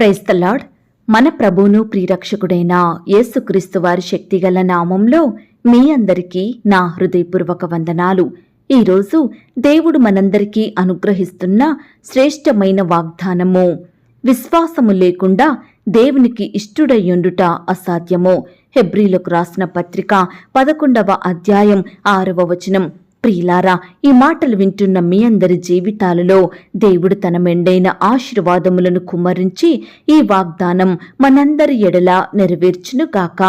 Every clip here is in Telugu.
ప్రైజ్ మన ప్రభువును ప్రియరక్షకుడైన యేసుక్రీస్తు వారి శక్తిగల నామంలో మీ అందరికీ నా హృదయపూర్వక వందనాలు. ఈరోజు దేవుడు మనందరికీ అనుగ్రహిస్తున్న శ్రేష్టమైన వాగ్దానము విశ్వాసము లేకుండా దేవునికి ఇష్టుడయ్యుండుట అసాధ్యము. హెబ్రిలకు రాసిన పత్రిక పదకొండవ అధ్యాయం ఆరవ వచనం. ప్రియులారా ఈ మాటలు వింటున్న మీ అందరి జీవితాలలో దేవుడు తన మెండైన ఆశీర్వాదములను కుమ్మరించి ఈ వాగ్దానం మనందరి ఎడల నెరవేర్చునుగాక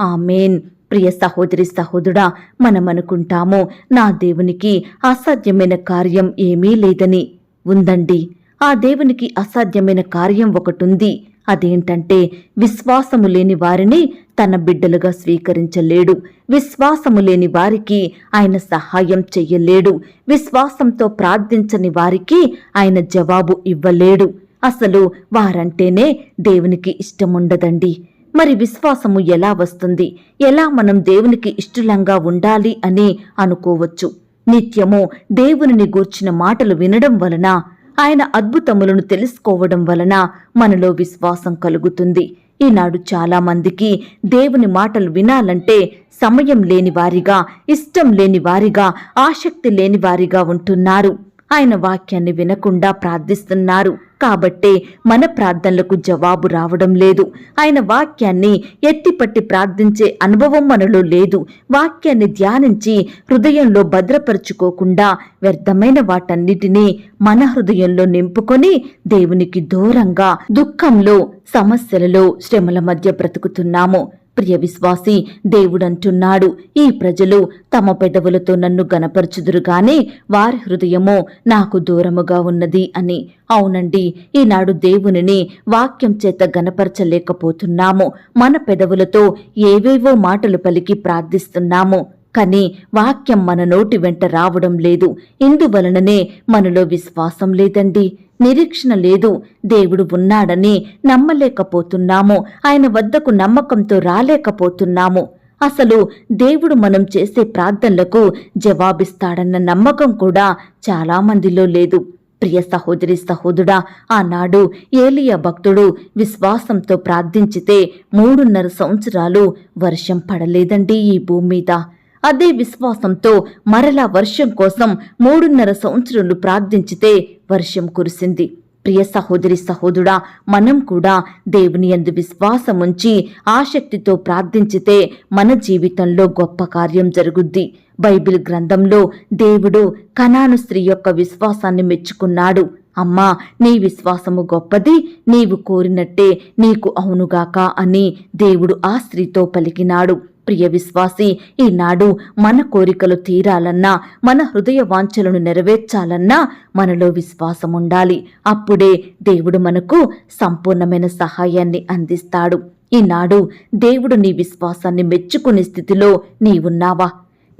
ఆమెన్. ప్రియ సహోదరి సహోదరుడా మనమనుకుంటాము నా దేవునికి అసాధ్యమైన కార్యం ఏమీ లేదని. ఉందండి ఆ దేవునికి అసాధ్యమైన కార్యం ఒకటుంది. అదేంటంటే విశ్వాసము లేని వారిని తన బిడ్డలుగా స్వీకరించలేడు. విశ్వాసము లేని వారికి ఆయన సహాయం చెయ్యలేడు. విశ్వాసంతో ప్రార్థించని వారికి ఆయన జవాబు ఇవ్వలేడు. అసలు వారంటేనే దేవునికి ఇష్టముండదండి. మరి విశ్వాసము ఎలా వస్తుంది? ఎలా మనం దేవునికి ఇష్టలంగా ఉండాలి అని అనుకోవచ్చు. నిత్యము దేవునిని గూర్చిన మాటలు వినడం వలన ఆయన అద్భుతములను తెలుసుకోవడం వలన మనలో విశ్వాసం కలుగుతుంది. ఈనాడు చాలా మందికి దేవుని మాటలు వినాలంటే సమయం లేని వారిగా ఇష్టం లేని వారిగా ఆసక్తి లేని వారిగా ఉంటున్నారు. ఆయన వాక్యాన్ని వినకుండా ప్రార్థిస్తున్నారు. కాబట్టే మన ప్రార్థనలకు జవాబు రావడం లేదు. ఆయన వాక్యాన్ని ఎత్తిపట్టి ప్రార్థించే అనుభవం మనలో లేదు. వాక్యాన్ని ధ్యానించి హృదయంలో భద్రపరుచుకోకుండా వ్యర్థమైన వాటన్నిటినీ మన హృదయంలో నింపుకొని దేవునికి దూరంగా దుఃఖంలో సమస్యలలో శ్రమల మధ్య బ్రతుకుతున్నాము. ప్రియ విశ్వాసి దేవుడంటున్నాడు. ఈ ప్రజలు తమ పెదవులతో నన్ను గనపరచుదురుగానే వారి హృదయము నాకు దూరముగా ఉన్నది అని. అవునండి ఈనాడు దేవునిని వాక్యం చేత గనపరచలేకపోతున్నాము మన పెదవులతో ఏవేవో మాటలు పలికి ప్రార్థిస్తున్నాము. కానీ వాక్యం మన నోటి వెంట రావడం లేదు. ఇందువలననే మనలో విశ్వాసం లేదండి. నిరీక్షణ లేదు. దేవుడు ఉన్నాడని నమ్మలేకపోతున్నాము. ఆయన వద్దకు నమ్మకంతో రాలేకపోతున్నాము. అసలు దేవుడు మనం చేసే ప్రార్థనలకు జవాబిస్తాడన్న నమ్మకం కూడా చాలా మందిలో లేదు. ప్రియ సహోదరి సహోదుడా ఆనాడు ఏలియా భక్తుడు విశ్వాసంతో ప్రార్థించితే మూడున్నర సంవత్సరాలు వర్షం పడలేదండి ఈ భూమి మీద. అదే విశ్వాసంతో మరలా వర్షం కోసం మూడున్నర సంవత్సరాలు ప్రార్థించితే వర్షం కురిసింది. ప్రియ సహోదరి సహోదరుడా మనం కూడా దేవుని యందు విశ్వాసముంచి ఆసక్తితో ప్రార్థించితే మన జీవితంలో గొప్ప కార్యం జరుగుద్ది. బైబిల్ గ్రంథంలో దేవుడు కనాను స్త్రీ యొక్క విశ్వాసాన్ని మెచ్చుకున్నాడు. అమ్మా నీ విశ్వాసము గొప్పది నీవు కోరినట్టే నీకు అవునుగాక అని దేవుడు ఆ స్త్రీతో పలికినాడు. ప్రియ విశ్వాసి ఈనాడు మన కోరికలు తీరాలన్నా మన హృదయ వాంఛలను నెరవేర్చాలన్నా మనలో విశ్వాసం ఉండాలి అప్పుడే దేవుడు మనకు సంపూర్ణమైన సహాయాన్ని అందిస్తాడు. ఈనాడు దేవుడు నీ విశ్వాసాన్ని మెచ్చుకునే స్థితిలో నీవున్నావా?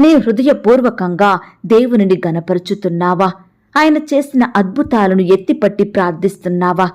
నీ హృదయపూర్వకంగా దేవునిని గనపరుచుతున్నావా? ఆయన చేసిన అద్భుతాలను ఎత్తిపట్టి ప్రార్థిస్తున్నావా?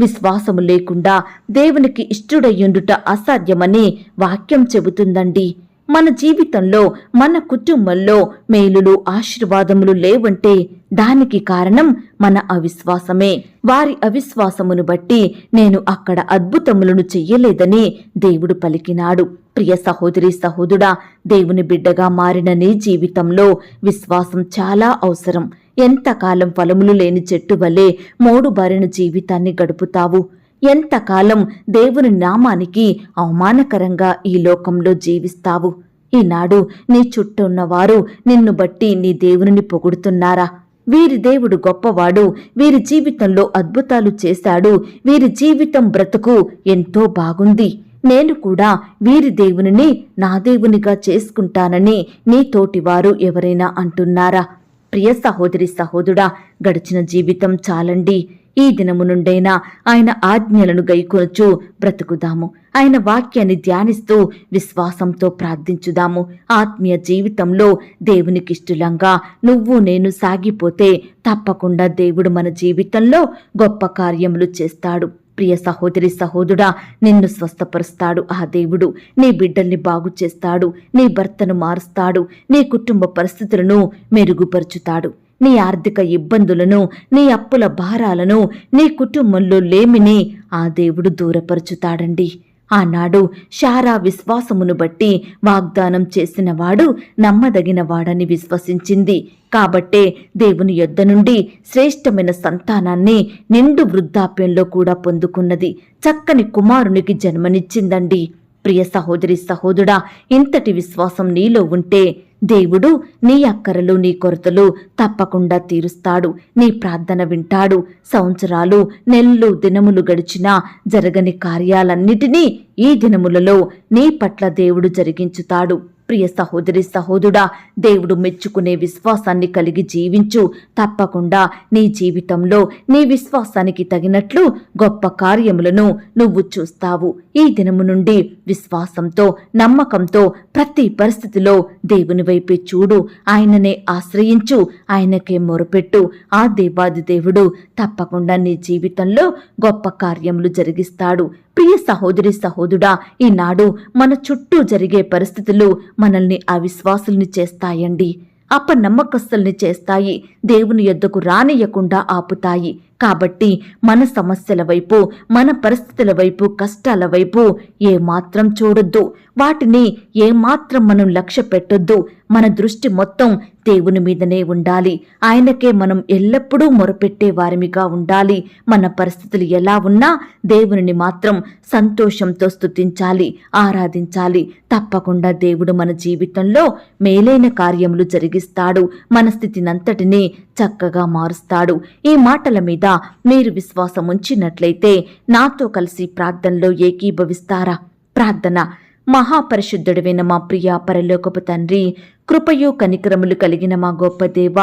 విశ్వాసము లేకుండా దేవునికి ఇష్టుడయ్యుండుట అసాధ్యమని వాక్యం చెబుతుందండి. మన జీవితంలో మన కుటుంబంలో మేలులు ఆశీర్వాదములు లేవంటే దానికి కారణం మన అవిశ్వాసమే. వారి అవిశ్వాసమును బట్టి నేను అక్కడ అద్భుతములను చెయ్యలేదని దేవుడు పలికినాడు. ప్రియ సహోదరి సహోదుడా దేవుని బిడ్డగా మారిన నీ జీవితంలో విశ్వాసం చాలా అవసరం. ఎంతకాలం ఫలములు లేని చెట్టు వలె మోడుబారిన జీవితాన్ని గడుపుతావు? ఎంతకాలం దేవుని నామానికి అవమానకరంగా ఈ లోకంలో జీవిస్తావు? ఈనాడు నీ చుట్టూ ఉన్నవారు నిన్ను బట్టి నీ దేవునిని పొగుడుతున్నారా? వీరి దేవుడు గొప్పవాడు వీరి జీవితంలో అద్భుతాలు చేశాడు వీరి జీవితం బ్రతుకు ఎంతో బాగుంది. నేను కూడా వీరి దేవునిని నా దేవునిగా చేసుకుంటానని నీ తోటివారు ఎవరైనా అంటున్నారా? ప్రియ సహోదరి సహోదుడా గడిచిన జీవితం చాలండి. ఈ దినము నుండైనా ఆయన ఆజ్ఞలను గైకొనొచ్చు బ్రతుకుదాము. ఆయన వాక్యాన్ని ధ్యానిస్తూ విశ్వాసంతో ప్రార్థించుదాము. ఆత్మీయ జీవితంలో దేవునికిష్టులంగా నువ్వు నేను సాగిపోతే తప్పకుండా దేవుడు మన జీవితంలో గొప్ప కార్యములు చేస్తాడు. ప్రియ సహోదరి సహోదరుడా నిన్ను స్వస్థపరుస్తాడు ఆ దేవుడు. నీ బిడ్డల్ని బాగు చేస్తాడు నీ భర్తను మారుస్తాడు నీ కుటుంబ పరిస్థితులను మెరుగుపరుచుతాడు. నీ ఆర్థిక ఇబ్బందులను నీ అప్పుల భారాలను నీ కుటుంబంలో లేమిని ఆ దేవుడు దూరపరుచుతాడండి. ఆనాడు శారా విశ్వాసమును బట్టి వాగ్దానం చేసినవాడు నమ్మదగినవాడని విశ్వసించింది. కాబట్టే దేవుని యొద్ద నుండి శ్రేష్టమైన సంతానాన్ని నిండు వృద్ధాప్యంలో కూడా పొందుకున్నది. చక్కని కుమారునికి జన్మనిచ్చిందండి. ప్రియ సహోదరి సహోదరుడా ఇంతటి విశ్వాసం నీలో ఉంటే దేవుడు నీ అక్కరలు నీ కొరతలు తప్పకుండా తీరుస్తాడు. నీ ప్రార్థన వింటాడు. సంవత్సరాలు నెలలు దినములు గడిచినా జరగని కార్యాలన్నిటినీ ఈ దినములలో నీ పట్ల దేవుడు జరిగించుతాడు. ప్రియ సహోదరి సహోదుడా దేవుడు మెచ్చుకునే విశ్వాసాన్ని కలిగి జీవించు. తప్పకుండా నీ జీవితంలో నీ విశ్వాసానికి తగినట్లు గొప్ప కార్యములను నువ్వు చూస్తావు. ఈ దినము నుండి విశ్వాసంతో నమ్మకంతో ప్రతి పరిస్థితిలో దేవుని వైపే చూడు. ఆయననే ఆశ్రయించు ఆయనకే మొరపెట్టు. ఆ దేవాది దేవుడు తప్పకుండా నీ జీవితంలో గొప్ప కార్యములు జరిగిస్తాడు. ప్రియ సహోదరి సహోదుడా ఈనాడు మన చుట్టూ జరిగే పరిస్థితులు మనల్ని అవిశ్వాసుల్ని చేస్తాయండి. అపనమ్మకస్తుల్ని చేస్తాయి. దేవుని యొద్దకు రానియకుండా ఆపుతాయి. కాబట్టి మన సమస్యల వైపు మన పరిస్థితుల వైపు కష్టాల వైపు ఏమాత్రం చూడొద్దు. వాటిని ఏమాత్రం మనం లక్ష్య పెట్టొద్దు. మన దృష్టి మొత్తం దేవుని మీదనే ఉండాలి. ఆయనకే మనం ఎల్లప్పుడూ మొరపెట్టే వారిమిగా ఉండాలి. మన పరిస్థితులు ఎలా ఉన్నా దేవునిని మాత్రం సంతోషంతో స్తుతించాలి ఆరాధించాలి. తప్పకుండా దేవుడు మన జీవితంలో మేలైన కార్యములు జరిగిస్తాడు. మన స్థితినంతటినీ చక్కగా మారుస్తాడు. ఈ మాటల మీద మీరు విశ్వాసం ఉంచినట్లయితే నాతో కలిసి ప్రార్థనలో ఏకీభవిస్తారా? ప్రార్థన. మహాపరిశుద్ధుడైన మా ప్రియ పరలోకపు తండ్రి కృపయు కనికరములు కలిగిన మా గొప్ప దేవ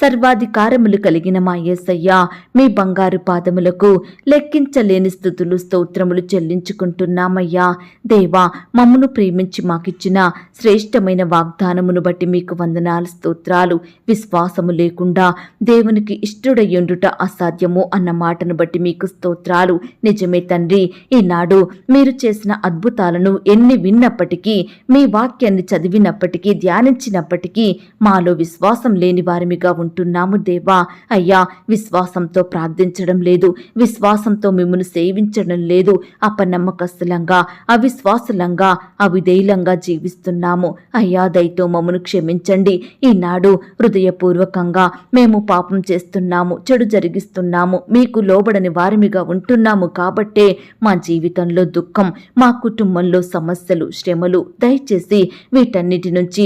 సర్వాధికారములు కలిగిన మా యేసయ్య మీ బంగారు పాదములకు లెక్కించలేని స్థుతులు స్తోత్రములు చెల్లించుకుంటున్నామయ్యా. దేవా మమ్మను ప్రేమించి మాకిచ్చిన శ్రేష్టమైన వాగ్దానమును బట్టి మీకు వందనాలు స్తోత్రాలు విశ్వాసము లేకుండా దేవునికి ఇష్టడయ్యుండుట అసాధ్యము అన్న మాటను బట్టి మీకు స్తోత్రాలు. నిజమే తండ్రి ఈనాడు మీరు చేసిన అద్భుతాలను ఎన్ని విన్నప్పటికీ మీ వాక్యాన్ని చదివినప్పటికీ ధ్యానించినప్పటికీ మాలో విశ్వాసం లేని వారిమిగా ఉంటున్నాము దేవా. అయ్యా విశ్వాసంతో ప్రార్థించడం లేదు విశ్వాసంతో మిమ్మల్ని సేవించడం లేదు. అపనమ్మకస్తులంగా అవిశ్వాసులంగా అవిధేయులంగా జీవిస్తున్నాము. అయ్యా దయతో మమ్మను క్షమించండి. ఈనాడు హృదయపూర్వకంగా మేము పాపం చేస్తున్నాము చెడు జరిగిస్తున్నాము మీకు లోబడని వారిమిగా ఉంటున్నాము కాబట్టే మా జీవితంలో దుఃఖం మా కుటుంబంలో సమస్యలు శ్రమలు దయచేసి వీటన్నిటి నుంచి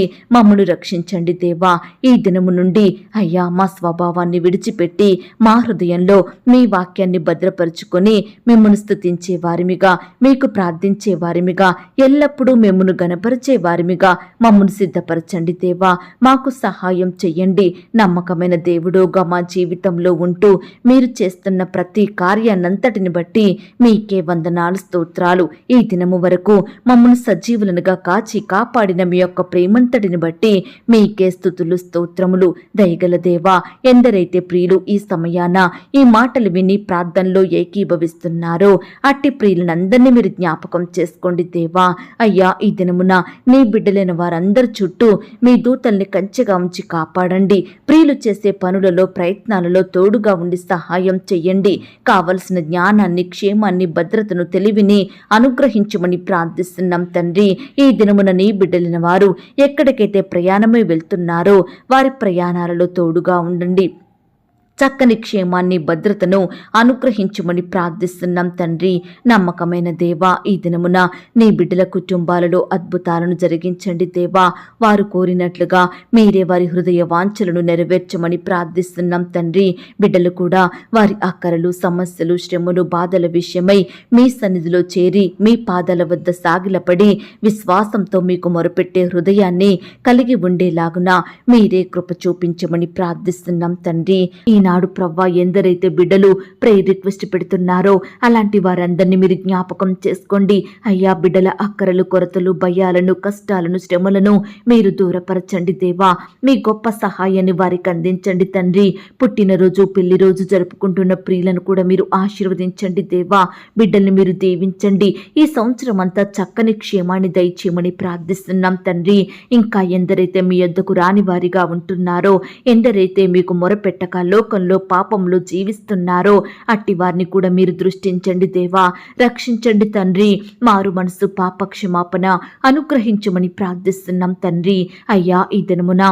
మమ్మను రక్షించండి దేవా. ఈ దినము నుండి అయ్యా మా స్వభావాన్ని విడిచిపెట్టి మా హృదయంలో మీ వాక్యాన్ని భద్రపరుచుకొని మిమ్మను స్తుతించే వారిమిగా మీకు ప్రార్థించే వారిమిగా ఎల్లప్పుడూ మిమ్మను గనపరిచే వారిమిగా మమ్మను సిద్ధపరచండి దేవా. మాకు సహాయం చెయ్యండి. నమ్మకమైన దేవుడుగా మా జీవితంలో ఉంటూ మీరు చేస్తున్న ప్రతి కార్యాన్నంతటిని బట్టి మీకే వందనాలు స్తోత్రాలు. ఈ దినము వరకు మమ్మల్ని సజీవులనుగా కాచి కాపాడిన మీ యొక్క ప్రేమంతటిని బట్టి మీకే స్థుతులు స్తోత్రములు. దయగల దేవా ఎందరైతే ప్రియులు ఈ సమయాన ఈ మాటలు విని ప్రార్థనలో ఏకీభవిస్తున్నారో అట్టి ప్రియులనందరినీ మీరు జ్ఞాపకం చేసుకోండి దేవా. అయ్యా ఈ దినమున నీ బిడ్డలైన వారందరి చుట్టూ మీ దూతల్ని కంచెగా ఉంచి కాపాడండి. ప్రియులు చేసే పనులలో ప్రయత్నాలలో తోడుగా ఉండి సహాయం చెయ్యండి. కావలసిన జ్ఞానాన్ని క్షేమాన్ని భద్రతను తెలివిని అనుగ్రహించమని ప్రార్థిస్తున్నాం తండ్రి. ఈ దినమున నీ బిడ్డలిన వారు ఎక్కడికైతే ప్రయాణమై వెళ్తున్నారో. వారి ప్రయాణాలలో తోడుగా ఉండండి. చక్కని క్షేమాన్ని భద్రతను అనుగ్రహించమని ప్రార్థిస్తున్నాం తండ్రి. నమ్మకమైన దేవా ఈ దినమున నీ బిడ్డల కుటుంబాలలో అద్భుతాలను జరిగించండి దేవా. వారు కోరినట్లుగా మీరే వారి హృదయ వాంఛలను నెరవేర్చమని ప్రార్థిస్తున్నాం తండ్రి. బిడ్డలు కూడా వారి అక్కరలు సమస్యలు శ్రమలు బాధల విషయమై మీ సన్నిధిలో చేరి మీ పాదాల వద్ద సాగిలపడి విశ్వాసంతో మీకు మొరపెట్టే హృదయాన్ని కలిగి ఉండేలాగున మీరే కృప చూపించమని ప్రార్థిస్తున్నాం తండ్రి. ఈనాడు ప్రవ్వా ఎందరైతే బిడ్డలు ప్రేయర్ రిక్వెస్ట్ పెడుతున్నారో అలాంటి వారందరినీ మీరు జ్ఞాపకం చేసుకోండి. అయ్యా బిడ్డల అక్కరలు కొరతలు భయాలను కష్టాలను శ్రమలను మీరు దూరపరచండి దేవా. మీ గొప్ప సహాయాన్ని వారికి అందించండి తండ్రి. పుట్టినరోజు పెళ్ళి రోజు జరుపుకుంటున్న ప్రియులను కూడా మీరు ఆశీర్వదించండి దేవా. బిడ్డల్ని మీరు దీవించండి. ఈ సంవత్సరం అంతా చక్కని క్షేమాన్ని దయచేయమని ప్రార్థిస్తున్నాం తండ్రి. ఇంకా ఎందరైతే మీ యొద్దకు రాని వారిగా ఉంటున్నారో ఎందరైతే మీకు మొరపెట్టక లోక లోకంలో పాపంలో జీవిస్తున్నారో అట్టి వారిని కూడా మీరు దృష్టించండి దేవా. రక్షించండి తండ్రి. మారు మనసు పాప క్షమాపణ అనుగ్రహించమని ప్రార్థిస్తున్నాం తండ్రి. అయ్యా ఈ దినమున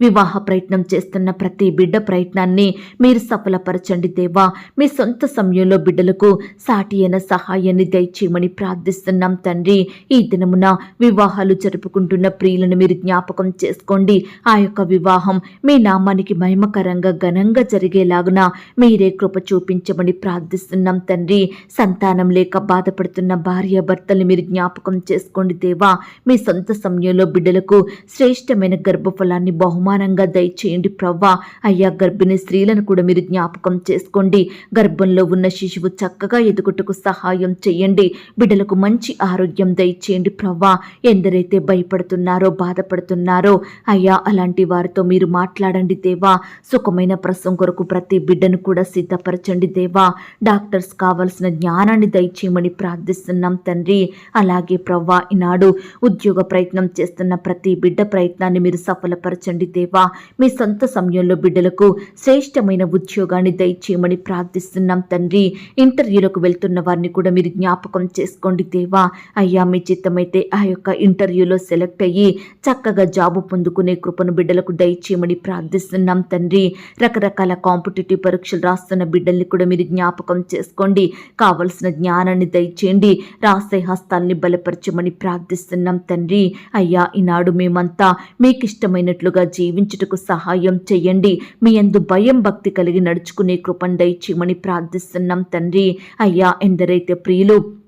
వివాహ ప్రయత్నం చేస్తున్న ప్రతి బిడ్డ ప్రయత్నాన్ని మీరు సఫలపరచండి దేవా. మీ సొంత సమయంలో బిడ్డలకు సాటి అయిన సహాయాన్ని దయచేయమని ప్రార్థిస్తున్నాం తండ్రి. ఈ దినమున వివాహాలు జరుపుకుంటున్న ప్రియులను మీరు జ్ఞాపకం చేసుకోండి. ఆ యొక్క వివాహం మీ నామానికి మహిమకరంగా ఘనంగా జరిగేలాగున మీరే కృప చూపించమని ప్రార్థిస్తున్నాం తండ్రి. సంతానం లేక బాధపడుతున్న భార్య భర్తల్ని మీరు జ్ఞాపకం చేసుకోండి దేవా. మీ సొంత సమయంలో బిడ్డలకు శ్రేష్టమైన గర్భఫలాన్ని బహుమానంగా దయచేయండి ప్రవ్వా. అయ్యా గర్భిణీ స్త్రీలను కూడా మీరు జ్ఞాపకం చేసుకోండి. గర్భంలో ఉన్న శిశువు చక్కగా ఎదుగుటకు సహాయం చేయండి. బిడ్డలకు మంచి ఆరోగ్యం దయచేయండి ప్రవ్వా. ఎందరైతే భయపడుతున్నారో బాధపడుతున్నారో అయ్యా అలాంటి వారితో మీరు మాట్లాడండి దేవా. సుఖమైన ప్రసవం కొరకు ప్రతి బిడ్డను కూడా సిద్ధపరచండి దేవా. డాక్టర్స్ కావలసిన జ్ఞానాన్ని దయచేయమని ప్రార్థిస్తున్నాం తండ్రి. అలాగే ప్రవ్వా ఈనాడు ఉద్యోగ ప్రయత్నం చేస్తున్న ప్రతి బిడ్డ ప్రయత్నాన్ని మీరు సఫలపరచండి దేవా మీ సొంత సమయంలో బిడ్డలకు శ్రేష్టమైన ఉద్యోగాన్ని దయచేయమని ప్రార్థిస్తున్నాం తండ్రి. ఇంటర్వ్యూలకు వెళ్తున్న వారిని కూడా మీరు జ్ఞాపకం చేసుకోండి దేవా. అయ్యా మీ చిత్తమైతే ఆ యొక్క ఇంటర్వ్యూలో సెలెక్ట్ అయ్యి చక్కగా జాబు పొందుకునే కృపను బిడ్డలకు దయచేయమని ప్రార్థిస్తున్నాం తండ్రి. రకరకాల కాంపిటేటివ్ పరీక్షలు రాస్తున్న బిడ్డల్ని కూడా మీరు జ్ఞాపకం చేసుకోండి. కావలసిన జ్ఞానాన్ని దయచేయండి. రాసే హస్తాల్ని బలపరచమని ప్రార్థిస్తున్నాం తండ్రి. అయ్యా ఈనాడు మేమంతా మీకు ఇష్టమైనట్లుగా జీవించుటకు సహాయం చేయండి. మీ అందు భయం భక్తి కలిగి నడుచుకునే కృపండై దయచేయమని ప్రార్థిస్తున్నాం తండ్రి. అయ్యా ఎందరైతే ప్రియులు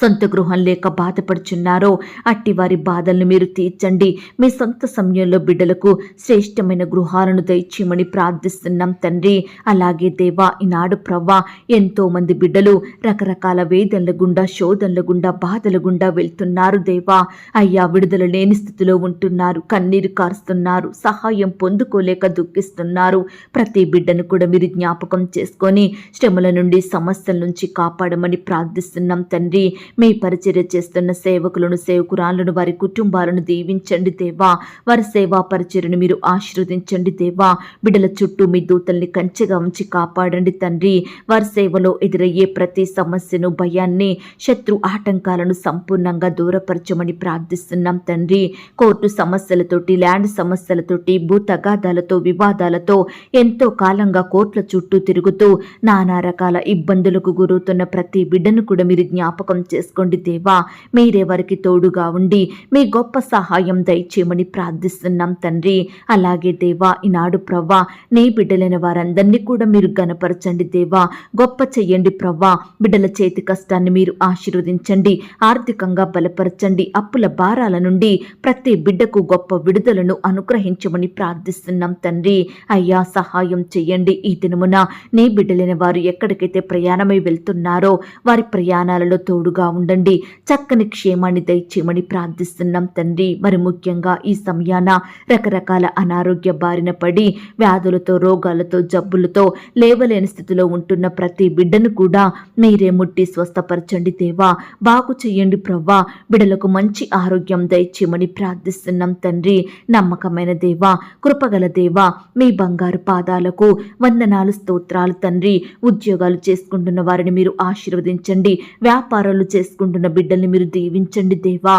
సొంత గృహం లేక బాధపడుచున్నారో అట్టి వారి బాధలను మీరు తీర్చండి. మీ సొంత సమయంలో బిడ్డలకు శ్రేష్టమైన గృహాలను దయచేయమని ప్రార్థిస్తున్నాం తండ్రి. అలాగే దేవా ఈనాడు ప్రవ్వా ఎంతో మంది బిడ్డలు రకరకాల వేదనల గుండా శోధనల గుండా బాధల గుండా వెళ్తున్నారు దేవా. అయ్యా విడుదల లేని స్థితిలో ఉంటున్నారు కన్నీరు కారుస్తున్నారు సహాయం పొందుకోలేక దుఃఖిస్తున్నారు. ప్రతి బిడ్డను కూడా మీరు జ్ఞాపకం చేసుకొని శ్రమల నుండి సమస్యల నుంచి కాపాడమని ప్రార్థిస్తున్నాం తండ్రి. మీ పరిచర్య చేస్తున్న సేవకులను సేవకురాలను వారి కుటుంబాలను దీవించండి దేవా. వారి సేవా పరిచర్యను మీరు ఆశీర్వదించండి దేవా. బిడ్డల చుట్టూ మీ దూతల్ని కంచెగా ఉంచి కాపాడండి తండ్రి. వారి సేవలో ఎదురయ్యే ప్రతి సమస్యను భయాన్ని శత్రు ఆటంకాలను సంపూర్ణంగా దూరపరచమని ప్రార్థిస్తున్నాం తండ్రి. కోర్టు సమస్యలతోటి ల్యాండ్ సమస్యలతోటి భూ తగాదాలతో వివాదాలతో ఎంతో కాలంగా కోర్టుల చుట్టూ తిరుగుతూ నానా రకాల ఇబ్బందులకు గురవుతున్న ప్రతి బిడ్డను కూడా మీరు జ్ఞాపకం చేసుకోండి దేవా. మీరే వారికి తోడుగా ఉండి మీ గొప్ప సహాయం దయచేయమని ప్రార్థిస్తున్నాం తండ్రి. అలాగే దేవా ఈనాడు ప్రవ్వా నీ బిడ్డలైన వారందరినీ కూడా మీరు గనపరచండి దేవా. గొప్ప చెయ్యండి ప్రవ్వా. బిడ్డల చేతి కష్టాన్ని మీరు ఆశీర్వదించండి. ఆర్థికంగా బలపరచండి. అప్పుల భారాల నుండి ప్రతి బిడ్డకు గొప్ప విడుదలను అనుగ్రహించమని ప్రార్థిస్తున్నాం తండ్రి. అయ్యా సహాయం చెయ్యండి. ఈ దినమున నీ బిడ్డలైన వారు ఎక్కడికైతే ప్రయాణమై వెళ్తున్నారో వారి ప్రయాణాలలో తోడుగా ఉండండి. చక్కని క్షేమాన్ని దయచేయమని ప్రార్థిస్తున్నాం తండ్రి. మరి ముఖ్యంగా ఈ సమయాన రకరకాల అనారోగ్య బారిన పడి వ్యాధులతో రోగాలతో జబ్బులతో లేవలేని స్థితిలో ఉంటున్న ప్రతి బిడ్డను కూడా మీరే ముట్టి స్వస్థపరచండి దేవా. బాగు చెయ్యండి ప్రవ్వా. బిడలకు మంచి ఆరోగ్యం దయచేయమని ప్రార్థిస్తున్నాం తండ్రి. నమ్మకమైన దేవా కృపగల దేవా మీ బంగారు పాదాలకు వందనాలు స్తోత్రాలు తండ్రి. ఉద్యోగాలు చేసుకుంటున్న వారిని మీరు ఆశీర్వదించండి. వ్యాపారాలు చేసుకుంటున్న బిడ్డల్ని మీరు దీవించండి దేవా.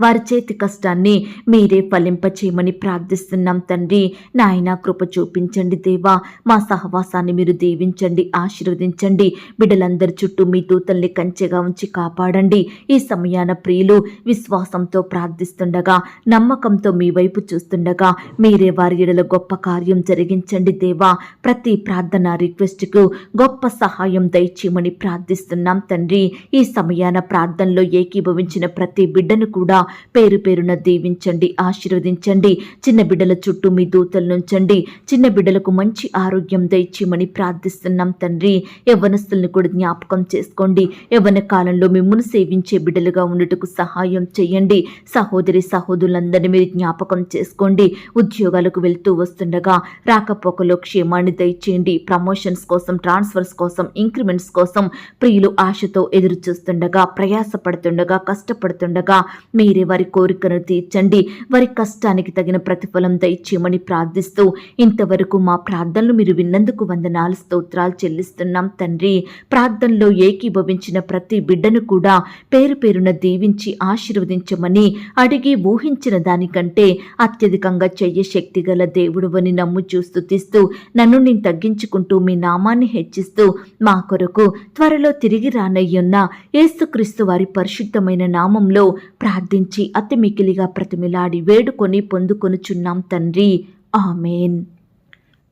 వారి చేతి కష్టాన్ని మీరే ఫలింపచేయమని ప్రార్థిస్తున్నాం తండ్రి. నాయన కృప చూపించండి దేవా. మా సహవాసాన్ని మీరు దీవించండి ఆశీర్వదించండి. బిడ్డలందరి చుట్టూ మీ దూతల్ని కంచెగా ఉంచి కాపాడండి. ఈ సమయాన ప్రియులు విశ్వాసంతో ప్రార్థిస్తుండగా నమ్మకంతో మీ వైపు చూస్తుండగా మీరే వారి ఎడల గొప్ప కార్యం జరిగించండి దేవా. ప్రతి ప్రార్థన రిక్వెస్ట్కు గొప్ప సహాయం దయచేయమని ప్రార్థిస్తున్నాం తండ్రి. ఈ సమయాన ప్రార్థనలో ఏకీభవించిన ప్రతి బిడ్డను కూడా పేరు పేరున దీవించండి ఆశీర్వదించండి చిన్న బిడ్డల చుట్టూ మీ దూతలు నుంచండి చిన్న బిడ్డలకు మంచి ఆరోగ్యం దయచేయమని ప్రార్థిస్తున్నాం తండ్రి. యవ్వనస్తుల్ని కూడా జ్ఞాపకం చేసుకోండి. యవ్వన కాలంలో మిమ్మల్ని సేవించే బిడ్డలుగా ఉండటకు సహాయం చేయండి. సహోదరి సహోదరులందరినీ మీరు జ్ఞాపకం చేసుకోండి. ఉద్యోగాలకు వెళ్తూ వస్తుండగా రాకపోకలో క్షేమాన్ని దయచేయండి. ప్రమోషన్స్ కోసం ట్రాన్స్ఫర్స్ కోసం ఇంక్రిమెంట్స్ కోసం ప్రియులు ఆశతో ఎదురు చూస్తుండగా ప్రయాసపడుతుండగా కష్టపడుతుండగా మీ మీరే వారి కోరికను తీర్చండి. వారి కష్టానికి తగిన ప్రతిఫలం దయచేయమని ప్రార్థిస్తూ ఇంతవరకు మా ప్రార్థనలు మీరు విన్నందుకు వందనాలు స్తోత్రాలు చెల్లిస్తున్నాం తండ్రి. ప్రార్థనలో ఏకీభవించిన ప్రతి బిడ్డను కూడా పేరు పేరున దీవించి ఆశీర్వదించమని అడిగి ఊహించిన దానికంటే అత్యధికంగా చెయ్య శక్తి గల దేవుడువని నమ్ము చూస్తుతిస్తూ నన్ను నేను తగ్గించుకుంటూ మీ నామాన్ని హెచ్చిస్తూ మా కొరకు త్వరలో తిరిగి రానయ్యున్న యేసుక్రీస్తు వారి పరిశుద్ధమైన నామంలో ప్రార్థించి అతి మికిలిగా ప్రతిమిలాడి వేడుకొని పొందుకొనుచున్నాం తండ్రి. ఆమెన్.